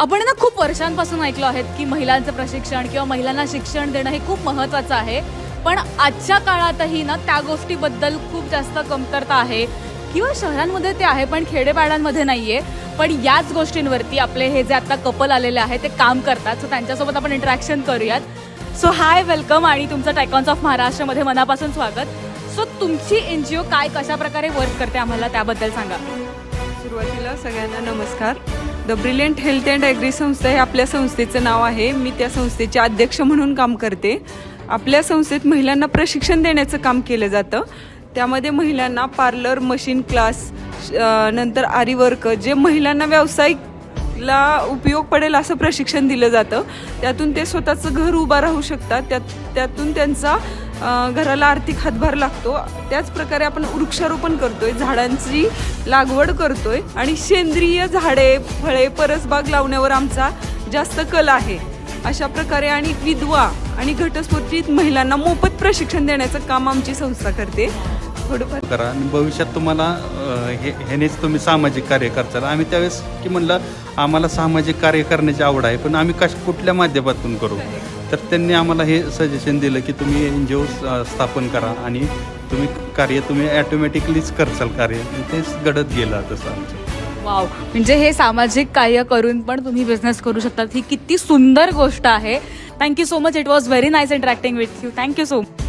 आपण ना खूप वर्षांपासून ऐकलो आहेत की महिलांचं प्रशिक्षण किंवा महिलांना शिक्षण देणं हे खूप महत्त्वाचं आहे. पण आजच्या काळातही ना त्या गोष्टीबद्दल खूप जास्त कमतरता आहे. किंवा शहरांमध्ये ते आहे पण खेडेपाड्यांमध्ये नाही आहे पण याच गोष्टींवरती आपले हे जे आता कपल आलेले आहे ते काम करतात. सो त्यांच्यासोबत आपण इंटरॅक्शन करूयात. सो हाय वेलकम आणि तुमचं टायकॉन्स ऑफ महाराष्ट्रामध्ये मनापासून स्वागत. सो तुमची एन जी ओ काय कशा प्रकारे वर्क करते आम्हाला त्याबद्दल सांगा. सुरुवातीला सगळ्यांना नमस्कार. The brilliant health and agri संस्था हे आपल्या संस्थेचं नाव आहे. मी त्या संस्थेचे अध्यक्ष म्हणून काम करते. आपल्या संस्थेत महिलांना प्रशिक्षण देण्याचं काम केलं जातं. त्यामध्ये महिलांना पार्लर मशीन क्लास नंतर आरी वर्क जे महिलांना व्यावसायिकला उपयोग पडेल असं प्रशिक्षण दिलं जातं. त्यातून ते स्वतःचं घर उभं राहू शकतात. त्यात त्यातून त्यांचा घराला आर्थिक हातभार लागतो. त्याचप्रकारे आपण वृक्षारोपण करतोय झाडांची लागवड करतोय आणि सेंद्रिय झाडे फळे परसबाग लावण्यावर आमचा जास्त कल आहे. अशा प्रकारे आणि विधवा आणि घटस्फोटित महिलांना मोफत प्रशिक्षण देण्याचं काम आमची संस्था करते. थोडंफार करा आणि भविष्यात तुम्हाला हे ह्यानेच तुम्ही सामाजिक कार्य करता आम्ही त्यावेळेस की म्हणलं आम्हाला सामाजिक कार्य करण्याची आवड आहे पण आम्ही कश कुठल्या माध्यमातून करू? तर त्यांनी आम्हाला हे सजेशन दिलं की तुम्ही एन जी ओ स्थापन करा आणि तुम्ही कार्य तुम्ही ॲटोमॅटिकलीच करचाल कार्य. आणि तेच घडत गेलं तसं आमचं. वाव म्हणजे हे सामाजिक कार्य करून पण तुम्ही बिझनेस करू शकतात ही किती सुंदर गोष्ट आहे. Thank you so much it was very nice interacting with you thank you so much